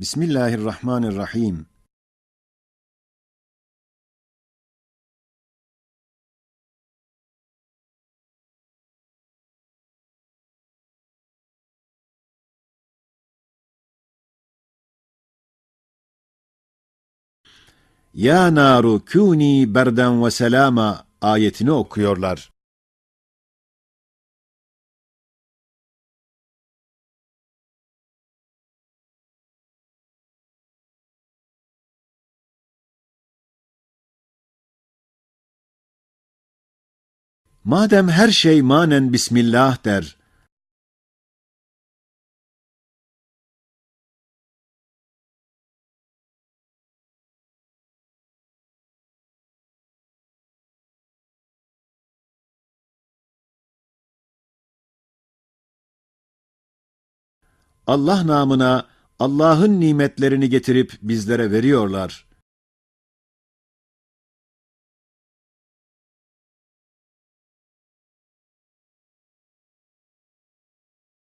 Bismillahirrahmanirrahim. Ya naru kuni berden ve selama ayetini okuyorlar. Madem her şey manen Bismillah der, Allah namına Allah'ın nimetlerini getirip bizlere veriyorlar.